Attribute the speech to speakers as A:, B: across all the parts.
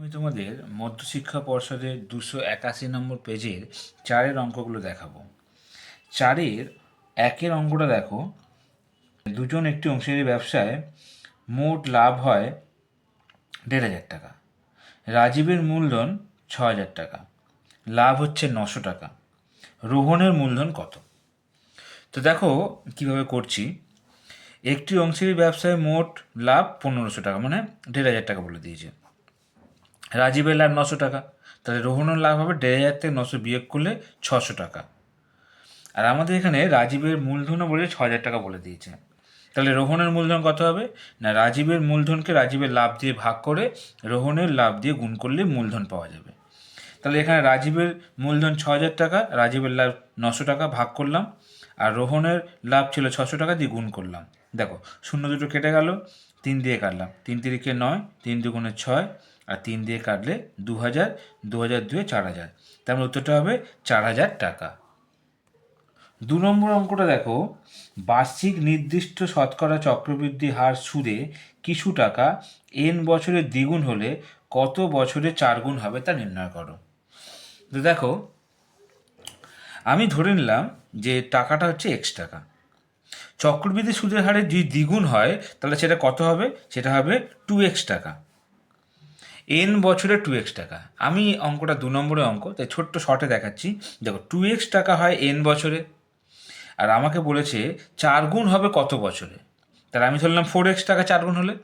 A: আমি তোমাদের মধ্যশিক্ষা পর্ষদের দুশো একাশি নম্বর পেজের চারের অঙ্কগুলো দেখাবো। চারের একের অঙ্কটা দেখো। দুজন একটি অংশীদারি ব্যবসায় মোট লাভ হয় দেড় হাজার টাকা। রাজীবের মূলধন ছ হাজার টাকা। লাভ হচ্ছে নশো টাকা। রোহনের মূলধন কত? তো দেখো কীভাবে করছি। একটি অংশীদারি ব্যবসায় মোট লাভ পনেরোশো টাকা মানে দেড় হাজার টাকা বলে দিয়েছে। রাজীবের লাভ নশো টাকা, তাহলে রোহনের লাভ হবে দেড় হাজার থেকে নশো বিয়োগ করলে ছশো টাকা। আর আমাদের এখানে রাজীবের মূলধনও বলে ছ হাজার টাকা বলে দিয়েছে। তাহলে রোহনের মূলধন কত হবে? না, রাজীবের মূলধনকে রাজীবের লাভ দিয়ে ভাগ করে রোহনের লাভ দিয়ে গুণ করলে মূলধন পাওয়া যাবে। তাহলে এখানে রাজীবের মূলধন ছ হাজার টাকা, রাজীবের লাভ নশো টাকা ভাগ করলাম, আর রোহনের লাভ ছিল ছশো টাকা দিয়ে গুণ করলাম। দেখো, শূন্য দুটো কেটে গেল, তিন দিয়ে কাটলাম, তিন তিরিকে নয়, তিন দুগুণে ছয় আর তিন দিয়ে কাটলে দু হাজার দু হাজার দুয়ে চার হাজার তার মানে উত্তরটা হবে চার হাজার টাকা। দু নম্বর অঙ্কটা দেখো, বার্ষিক নির্দিষ্ট শতকরা চক্রবৃদ্ধি হার সুদে কিছু টাকা এন বছরের দ্বিগুণ হলে কত বছরে চার গুণ হবে তা নির্ণয় করো। তো দেখো, আমি ধরে নিলাম যে টাকাটা হচ্ছে এক্স টাকা। চক্রবৃদ্ধি সুদের হারে যদি দ্বিগুণ হয়, তাহলে সেটা কত হবে? সেটা হবে টু এক্স টাকা। এন বছরে টু এক্স টাকা। আমি অঙ্কটা দু নম্বরের অঙ্ক, তাই ছোট্ট শর্টে দেখাচ্ছি। দেখো টু এক্স টাকা হয় এন বছরে, আর আমাকে বলেছে চার গুণ হবে কত বছরে? তাহলে আমি ধরলাম ফোর এক্স টাকা চার গুণ হলে।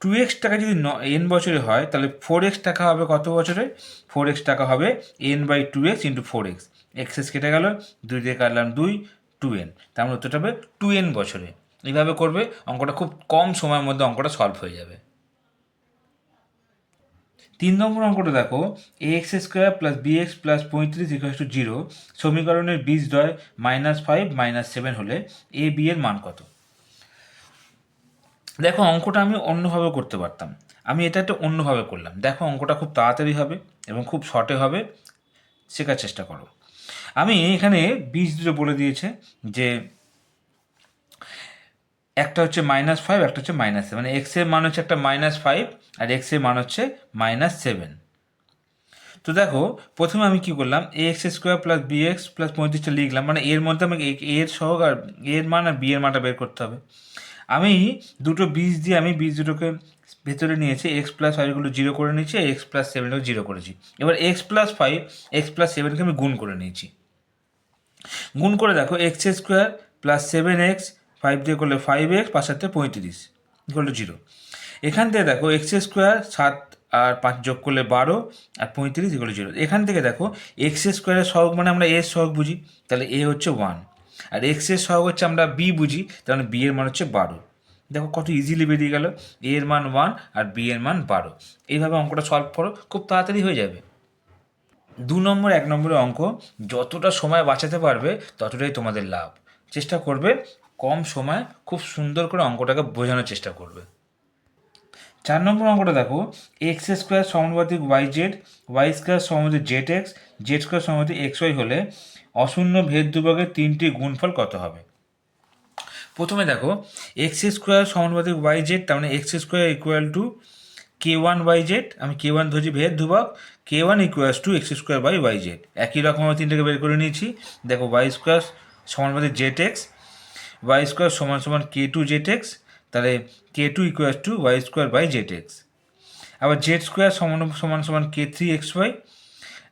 A: টু এক্স টাকা যদি ন এন বছরে হয়, তাহলে ফোর এক্স টাকা হবে কত বছরে? ফোর এক্স টাকা হবে N by two X into four X X's কেটে গেল, দুই দিয়ে কাটলাম দুই টু এন তার মানে উত্তরটা হবে টু এন বছরে। এইভাবে করবে, অঙ্কটা খুব কম সময়ের মধ্যে অঙ্কটা সলভ হয়ে যাবে। তিন নম্বর অঙ্কটা দেখো A X square plus B X plus পঁয়ত্রিশ ইকুয়াল টু জিরো সমীকরণের বীজদ্বয় মাইনাস ফাইভ মাইনাস সেভেন হলে এ বি এর মান কত? দেখো, অঙ্কটা আমি অন্যভাবে করতে পারতাম। আমি এটা একটা অন্যভাবে করলাম। দেখো, অঙ্কটা খুব তাড়াতাড়ি হবে এবং খুব শর্টে হবে। শেখার চেষ্টা করো। আমি এখানে বীজ দুটো বলে দিয়েছে যে একটা হচ্ছে মাইনাস ফাইভ একটা হচ্ছে মাইনাস সেভেন মানে এক্সের মান হচ্ছে একটা মাইনাস ফাইভ আর এক্সের মান হচ্ছে মাইনাস সেভেন তো দেখো, প্রথমে আমি কি করলাম? A X square plus B X plus পঁয়ত্রিশটা লিখলাম। মানে এর মধ্যে আমাকে এর সহগ আর এর মান আর বি এর মানটা বের করতে হবে। আমি দুটো বীজ দিয়ে আমি বীজ দুটোকে ভেতরে নিয়েছি। এক্স প্লাস ফাইভগুলো জিরো করে নিয়েছি এক্স প্লাস সেভেনগুলো জিরো করেছি। এবার X plus five X plus সেভেনকে আমি গুণ করে নিয়েছি। গুণ করে দেখো X square plus seven X five দিয়ে করলে ফাইভ এক্স পাঁচ সাথে পঁয়ত্রিশ ইকুয়াল টু জিরো এখান থেকে দেখো এক্স স্কোয়ার সাত আর পাঁচ যোগ করলে বারো, আর পঁয়ত্রিশ ইকুয়াল জিরো এখান থেকে দেখো এক্স স্কোয়ারের সহগ মানে আমরা এর সহগ বুঝি, তাহলে এ হচ্ছে ওয়ান আর এক্সের সহগ হচ্ছে আমরা বি বুঝি তাহলে বি এর মান হচ্ছে বারো। দেখো কত ইজিলি বেরিয়ে গেল এ এর মান ওয়ান আর বি এর মান বারো। এইভাবে অঙ্কটা সলভ করো, খুব তাড়াতাড়ি হয়ে যাবে। দু নম্বর, এক নম্বরের অঙ্ক, যতটা সময় বাঁচাতে পারবে, ততটাই তোমাদের লাভ। চেষ্টা করবে কম সময় খুব সুন্দর করে অঙ্কটাকে বোঝানোর চেষ্টা করবে। চার নম্বর অঙ্কটা দেখো এক্স স্কোয়ার সমানুপাতিক ওয়াই জেড ওয়াই স্কোয়ার সমানুপাতিক জেড এক্স জেড স্কোয়ার সমানুপাতিক এক্স ওয়াই হলে অশূন্য ভেদ দুভাগের তিনটি গুণফল কত হবে? প্রথমে দেখো এক্স স্কোয়ার সমানুপাতিক ওয়াই জেড তার মানে X square equal to K one Y Z আমি কে ওয়ান ধরছি ভেদ ধ্রুবক K one equals to X square by Y Z একই রকম আমি তিনটাকে বের করে নিয়েছি। দেখো ওয়াই স্কোয়ার সমানুপাতিক জেড এক্স ওয়াই স্কোয়ার সমান সমান কে টু জেড এক্স তাহলে K two equals to Y square by Z X আবার জেড স্কোয়ার সমান সমান সমান কে থ্রি এক্স ওয়াই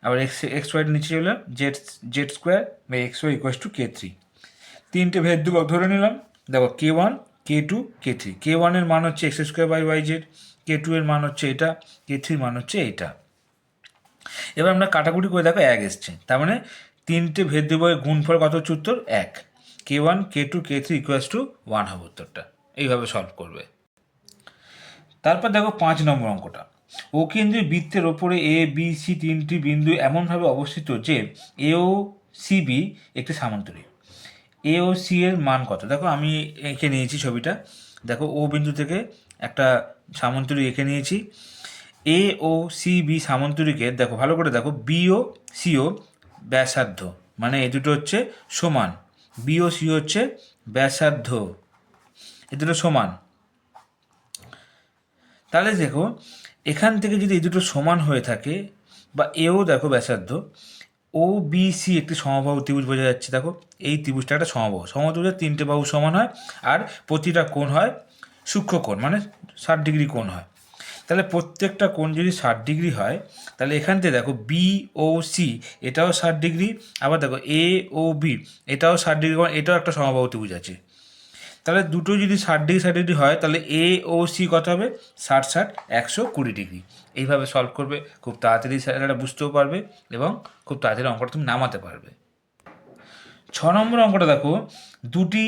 A: আবার এক্স এক্স ওয়াইটা নিচে চলে জেড জেড স্কোয়ার বা X Y equals to K three তিনটে ভেদ ধ্রুবক ধরে নিলাম, দেখো K one K two K three K ওয়ানের মান হচ্ছে X square by Y Z K two এর মান হচ্ছে এটা কে থ্রির মান হচ্ছে এটা। এবার আমরা কাটাকুটি করে দেখো এক এসছে, তার মানে তিনটে ভেদ ধ্রুবকের গুণফল কত হচ্ছে উত্তর? এক। K one K two K three equals to one হবে উত্তরটা। এইভাবে সলভ করবে। তারপর দেখো পাঁচ নম্বর অঙ্কটা। ও কেন্দ্রীয় বৃত্তের ওপরে এ বি সি তিনটি বিন্দু এমনভাবে অবস্থিত যে এ ও সি বি একটি সামান্তরিক। এ ও সি এর মান কত? দেখো আমি এঁকে নিয়েছি ছবিটা। দেখো ও বিন্দু থেকে একটা সামান্তরিক এঁকে নিয়েছি। এ ও সি বি সামান্তরিকের দেখো, ভালো করে দেখো বি ও ব্যাসার্ধ মানে এ দুটো হচ্ছে সমান। বি ও সি হচ্ছে ব্যাসার্ধ। এ দুটো সমান। তাহলে দেখো, এখান থেকে যদি এই দুটো সমান হয়ে থাকে, বা এও দেখো ব্যাসার্ধ, ও, বি, সি একটি সমবাহু ত্রিভুজ বোঝা যাচ্ছে, দেখো, এই ত্রিভুজটা একটা সমবাহু। সমবাহু ত্রিভুজের তিনটে বাহু সমান হয়, আর প্রতিটা কোণ হয় সূক্ষ্ম কোণ মানে ষাট ডিগ্রি কোণ হয়। তাহলে প্রত্যেকটা কোণ যদি ষাট ডিগ্রি হয়, তাহলে এখান থেকে দেখো বি ও সি এটাও ষাট ডিগ্রি, আবার দেখো এ ও বি এটাও ষাট ডিগ্রি এটাও একটা সমবাহু ত্রিভুজ আছে। তাহলে দুটো যদি ষাট ডিগ্রি ষাট ডিগ্রি হয়, তাহলে এ ও সি কত হবে? ষাট ষাট, একশো কুড়ি ডিগ্রি। এইভাবে সলভ করবে, খুব তাড়াতাড়ি স্যারেরা বুঝতেও পারবে এবং খুব তাড়াতাড়ি অঙ্কটা তুমি নামাতে পারবে। ছ নম্বর অঙ্কটা দেখো, দুটি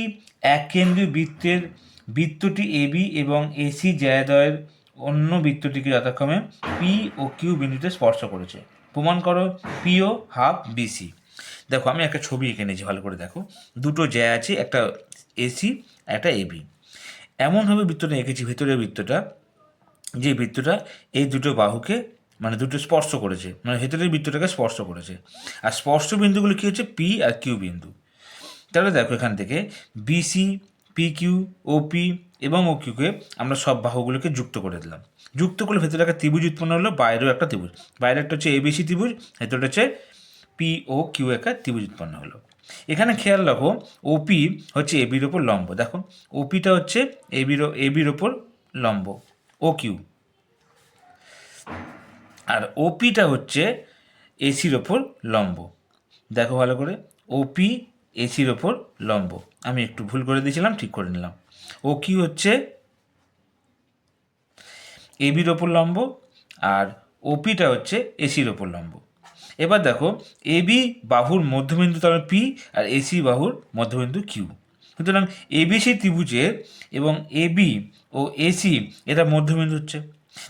A: এক কেন্দ্রীয় বৃত্তের, বৃত্তটি এবি এবং এসি জায়দয়ের অন্য বৃত্তটিকে যথাক্রমে পি ও কিউ বিন্দুতে স্পর্শ করেছে। প্রমাণ করো পিও হাফ বিসি দেখো, আমি একটা ছবি এঁকে নিয়েছি, ভালো করে দেখো। দুটো জ্যা আছে, একটা এসি একটা এবি এমনভাবে বৃত্তটা এঁকেছি, ভেতরের বৃত্তটা, যে বৃত্তটা এই দুটো বাহুকে মানে দুটো স্পর্শ করেছে মানে ভেতরের বৃত্তটাকে স্পর্শ করেছে। আর স্পর্শ বিন্দুগুলো কী হচ্ছে? পি আর কিউ বিন্দু। তাহলে দেখো এখান থেকে বিসি পি কিউ ওপি এবং ও কিউকে আমরা সব বাহুগুলোকে যুক্ত করে দিলাম। যুক্ত করলে ভেতরে একটা ত্রিভুজ উৎপন্ন হলো, বাইরেও একটা ত্রিভুজ। বাইরে একটা হচ্ছে এবিসি ত্রিভুজ, ভেতরটা হচ্ছে পি ও কিউ একটা ত্রিভুজ উৎপন্ন হলো। এখানে খেয়াল রাখো ওপি হচ্ছে এবির ওপর লম্ব। দেখো ওপিটা হচ্ছে এবির এবির ওপর লম্ব। ও কিউ আর ওপিটা হচ্ছে এসির ওপর লম্ব। দেখো ভালো করে ওপি এসির ওপর লম্ব। আমি একটু ভুল করে দিয়েছিলাম, ঠিক করে নিলাম। ও কি হচ্ছে? এবির ওপর লম্ব আর ওপিটা হচ্ছে এসির ওপর লম্ব। এবার দেখো এবি বাহুর মধ্যবিন্দু তাহলে পি আর এসি বাহুর মধ্যবিন্দু কিউ। সুতরাং এবিসি ত্রিভুজের এবং এবি ও এসি এটা মধ্যবিন্দু হচ্ছে।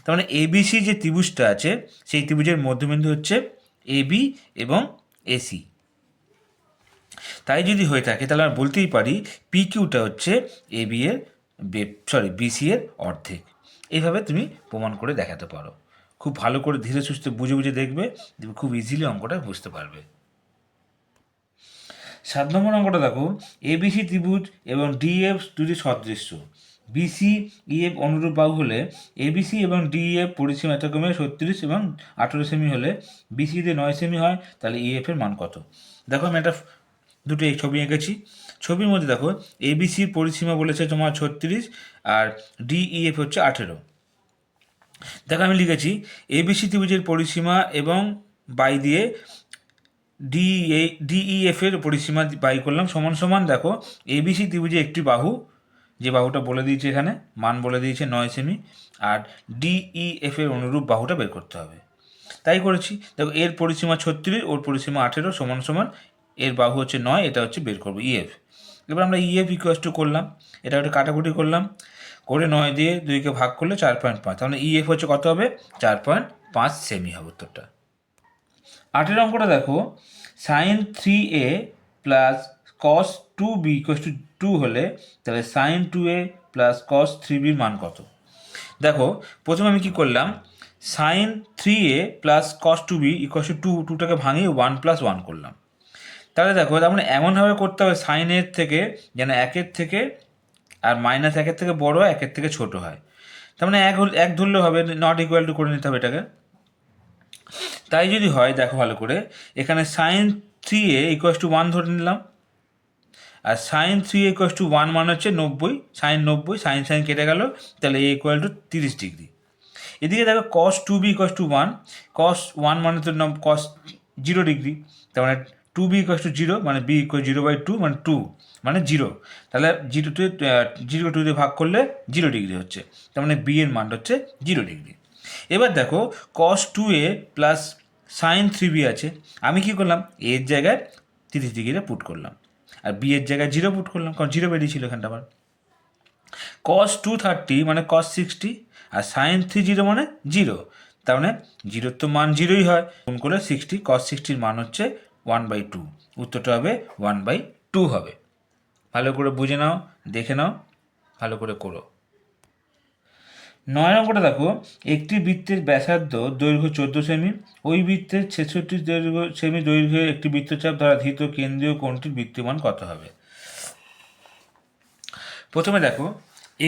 A: তার মানে এবিসি যে ত্রিভুজটা আছে, সেই ত্রিভুজের মধ্যবিন্দু হচ্ছে এবি এবং এসি। তাই যদি হয়ে থাকে, তাহলে আমরা বলতেই পারি পি কিউটা হচ্ছে এ বি এর সরি বিসি এর অর্ধেক। এইভাবে তুমি প্রমাণ করে দেখাতে পারো। খুব ভালো করে ধীরে সুস্থে বুঝে বুঝে দেখবে, তুমি খুব ইজিলি অঙ্কটা বুঝতে পারবে। সাত নম্বর অঙ্কটা দেখো এবিসি ত্রিভুজ এবং ডিএফ দুটি সদৃশ্য। বিসি ইএফ অনুরূপ বাহু হলে এবিসি এবং ডিএফ পরিসীমা যথাক্রমে ছত্রিশ এবং আঠেরো সেমি হলে বিসিতে নয় সেমি হয়, তাহলে ইএফ এর মান কত? দেখো আমি একটা দুটো এই ছবি এঁকেছি। ছবির মধ্যে দেখো এবিসির পরিসীমা বলেছে তোমার ছত্রিশ আর ডিইএফ হচ্ছে আঠেরো। দেখো আমি লিখেছি এবিসি ত্রিভুজের পরিসীমা এবং বাই দিয়ে ডি এ ডিইএফ এর পরিসীমা বাই করলাম সমান সমান, দেখো এবিসি ত্রিভুজে একটি বাহু, যে বাহুটা বলে দিয়েছে এখানে, মান বলে দিয়েছে নয় সেমি, আর ডিইএফ এর অনুরূপ বাহুটা বের করতে হবে। তাই করেছি, দেখো এর পরিসীমা ছত্রিশ, ওর পরিসীমা আঠেরো, সমান সমান এর বাহু হচ্ছে নয়, এটা হচ্ছে বের করব ইএফ এবার আমরা ইএফ ইকুয়াস টু করলাম, এটা একটা কাটাকুটি করলাম, করে নয় দিয়ে দুইকে ভাগ করলে চার পয়েন্ট পাঁচ, তাহলে ইএফ হচ্ছে কত হবে? চার পয়েন্ট পাঁচ সেমি হবে উত্তরটা। আটের অঙ্কটা দেখো sine three A plus cos two B equals to two হলে, তাহলে sine two A plus cos three বির মান কত? দেখো, প্রথমে আমি কি করলাম sine three A plus cos two B equals to টুটাকে ভাঙিয়ে ওয়ান প্লাস ওয়ান করলাম। তাহলে দেখো, তার মানে এমনভাবে করতে হবে সাইনের থেকে যেন একের থেকে আর মাইনাস একের থেকে বড় একের থেকে ছোট হয়। তার মানে এক হল- এক ধরলে হবে নট ইকুয়াল টু করে নিতে হবে এটাকে। তাই যদি হয়, দেখো ভালো করে, এখানে sine three A equals to one ধরে নিলাম। আর sine three equals to one মানে হচ্ছে নব্বই সাইন নব্বই সাইন সাইন কেটে গেল, তাহলে এ ইকুয়াল টু তিরিশ ডিগ্রি। এদিকে দেখো cos two B equals to one cos one মানে তো কস জিরো ডিগ্রি, তার মানে two B equals to zero মানে B equal zero by two মানে টু মানে জিরো তাহলে জিরো টু জিরো টু দিয়ে ভাগ করলে জিরো ডিগ্রি হচ্ছে। তার মানে বি এর মান হচ্ছে জিরো ডিগ্রি এবার দেখো cos two A plus sine three B আছে। আমি কি করলাম? এর জায়গায় তিরিশ ডিগ্রিটা পুট করলাম। আর বি এর জায়গায় জিরো পুট করলাম, কারণ জিরো বেরিয়েছিল এখানটা আবার। কস টু থার্টি মানে কস সিক্সটি আর সাইন থ্রি জিরো মানে জিরো তার মানে জিরোর তো মান জিরোই হয়। গুণ করে সিক্সটি কস সিক্সটির মান হচ্ছে ওয়ান বাই টু উত্তরটা হবে ওয়ান বাই টু হবে। ভালো করে বুঝে নাও, দেখে নাও, ভালো করে করো। নয় নম্বরটা দেখো, একটি বৃত্তের ব্যাসার্ধ দৈর্ঘ্য চোদ্দ সেমি, ওই বৃত্তের ছেষট্টি দৈর্ঘ্য সেমি দৈর্ঘ্যের একটি বৃত্তচাপ দ্বারা ধৃত কেন্দ্রীয় কোণটির বৃত্তমান কত হবে? প্রথমে দেখো,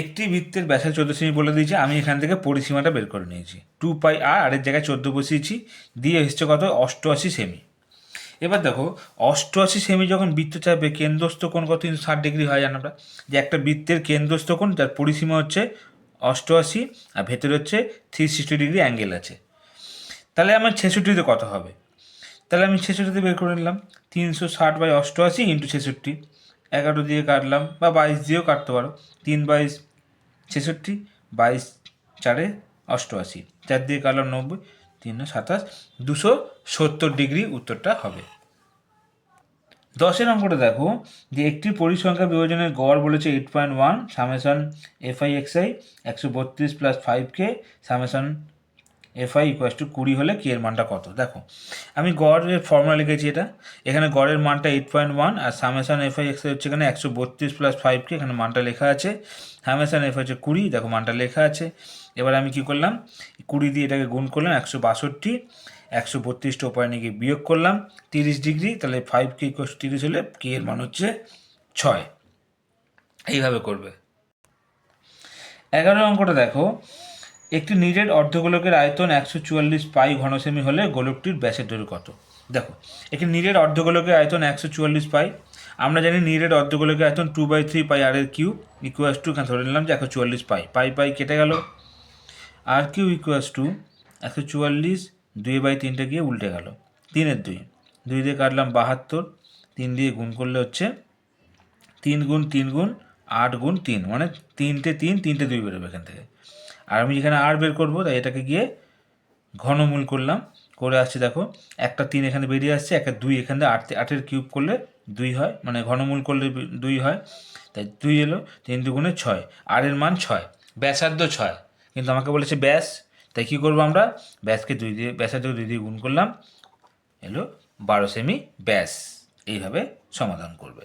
A: একটি বৃত্তের ব্যাসের চোদ্দ সেমি বলে দিয়েছে, আমি এখান থেকে পরিসীমাটা বের করে নিয়েছি। টু পাই আর আরের জায়গায় চোদ্দ বসিয়েছি, দিয়ে এসছে কত? অষ্টআশি সেমি। এবার দেখো, অষ্টআশি সেমি যখন বৃত্ত চাপে কেন্দ্রস্থ কোণ কত? তিনশো ষাট ডিগ্রি হয় জানো আমরা যে একটা বৃত্তের কেন্দ্রস্থ কোণ, যার পরিসীমা হচ্ছে অষ্টআশি আর ভেতরে হচ্ছে থ্রি সিক্সটি ডিগ্রি অ্যাঙ্গেল আছে। তাহলে আমার ছেষট্টিতে কত হবে? তাহলে আমি ছেষট্টিতে বের করে নিলাম। তিনশো ষাট বাই অষ্টআশি ইন্টু ছেষট্টি। এগারো দিয়ে কাটলাম, বা বাইশ দিয়েও কাটতে পারো। তিন বাইশ ছেষট্টি, বাইশ চারে অষ্টআশি। চার দিয়ে কাটলাম নব্বই। তিন সাতাশ, দুশো সত্তর ডিগ্রি উত্তরটা হবে। দশের অঙ্কটা দেখো, যে একটি পরিসংখ্যা বিভাজনের গড় বলেছে eight point one summation F I X I একশো বত্রিশ plus five K summation F I equals to কুড়ি হলে কে এর মানটা কত? দেখো, আমি গড়ের ফর্মুলা লিখেছি এটা। এখানে গড়ের মানটা এইট পয়েন্ট ওয়ান আর সামেশন এফআই এক্স হচ্ছে এখানে একশো বত্রিশ প্লাস ফাইভ কে এখানে মানটা লেখা আছে। সামেশন এফ হচ্ছে কুড়ি, দেখো মানটা লেখা আছে। এবার আমি কি করলাম? কুড়ি দিয়ে এটাকে গুণ করলাম একশো বাষট্টি, একশো বত্রিশটা উপায় নিয়ে গিয়ে বিয়োগ করলাম, তিরিশ ডিগ্রি, তাহলে ফাইভ কে ইকুয়াস তিরিশ হলে কে এর মান হচ্ছে ছয়। এইভাবে করবে। এগারো অঙ্কটা দেখো একটি নিরেট অর্ধগোলকের আয়তন একশো চুয়াল্লিশ পাই ঘনসেমি হলে গোলকটির ব্যাসের দৈর্ঘ্য কত? দেখো, একটি নিরেট অর্ধগোলকের আয়তন একশো চুয়াল্লিশ পাই। আমরা জানি নিরেট অর্ধগোলকের আয়তন two by three pi R এর কিউ ইকুয়াস টু এখানে ধরে নিলাম যে একশো চুয়াল্লিশ পাই। পাই পাই কেটে গেল। আর কিউ ইকুয়াস টু একশো চুয়াল্লিশ, দুই বাই তিনটে গিয়ে উল্টে গেল। তিনের দুই। দুই দিয়ে কাটলাম বাহাত্তর। তিন দিয়ে গুণ করলে হচ্ছে তিন গুণ তিন গুণ আট গুণ তিন। মানে তিনটে তিন, তিনটে দুই বেরোবে এখান থেকে। আর আমি যেখানে আর বের করব, তাই এটাকে গিয়ে ঘনমূল করলাম। করে আসছে, দেখো, একটা তিন এখানে বেরিয়ে আসছে, একটা দুই এখান থেকে আট, আটের কিউব করলে দুই হয় মানে ঘনমূল করলে দুই হয়। তাই দুই এলো, তিন দুগুণে ছয় আর এর মান ছয়, ব্যাসার্ধ ছয়। কিন্তু আমাকে বলেছে ব্যাস, তাই কী করব আমরা? ব্যাসকে দুই দিয়ে, ব্যাসার্ধ দুই দিয়ে গুণ করলাম, এলো বারো সেমি ব্যাস, এইভাবে সমাধান করবে।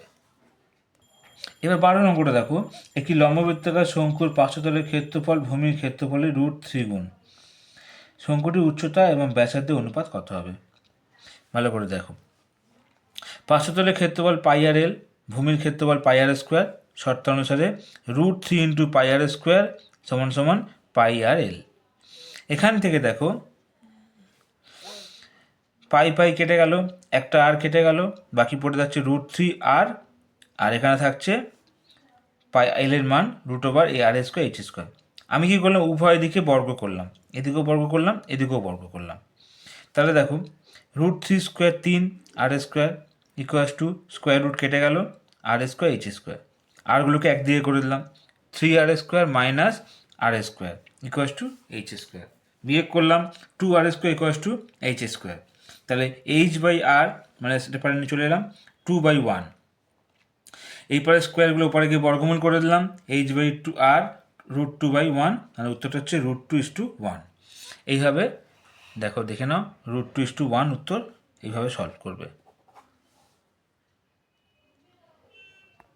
A: এবার বারো নম্বরটা দেখো। একটি লম্ববৃত্তাকার শঙ্কুর পার্শ্বতলের ক্ষেত্রফল ভূমির ক্ষেত্রফলের রুট থ্রি গুণ শঙ্কুটির উচ্চতা এবং ব্যাসার্ধের অনুপাত কত হবে? ভালো করে দেখো। পার্শ্বতলের ক্ষেত্রফল পাই আর এল, ভূমির ক্ষেত্রফল পাই আর স্কোয়ার, শর্ত অনুসারে root three into pi R square সমান সমান পাই আর এল। এখান থেকে দেখো, পাই পাই কেটে গেল, একটা আর কেটে গেল, বাকি পড়ে যাচ্ছে রুট থ্রি আর আর এখানে থাকছে পাই এলের মান root over A R square H square আমি কী করলাম? উভয় দিকে বর্গ করলাম। এদিকেও বর্গ করলাম, এদিকেও বর্গ করলাম। তাহলে দেখো রুট থ্রি স্কোয়ার তিন R square equals to square root কেটে গেল আর স্কোয়ার এইচ স্কোয়ার আরগুলোকে এক দিকে করে দিলাম। Three R square minus R square equals to H square বিয়োগ করলাম two R square equals to H square তাহলে এইচ বাই আর মানে সেটা চলে এলাম। টু বাই ওয়ান এই পরে স্কোয়ারগুলো উপরে গিয়ে বর্গমূল করে দিলাম H by two R root two by one তাহলে উত্তরটা হচ্ছে root two is two one এইভাবে দেখো, দেখে নাও root two is two one উত্তর এইভাবে সলভ করবে।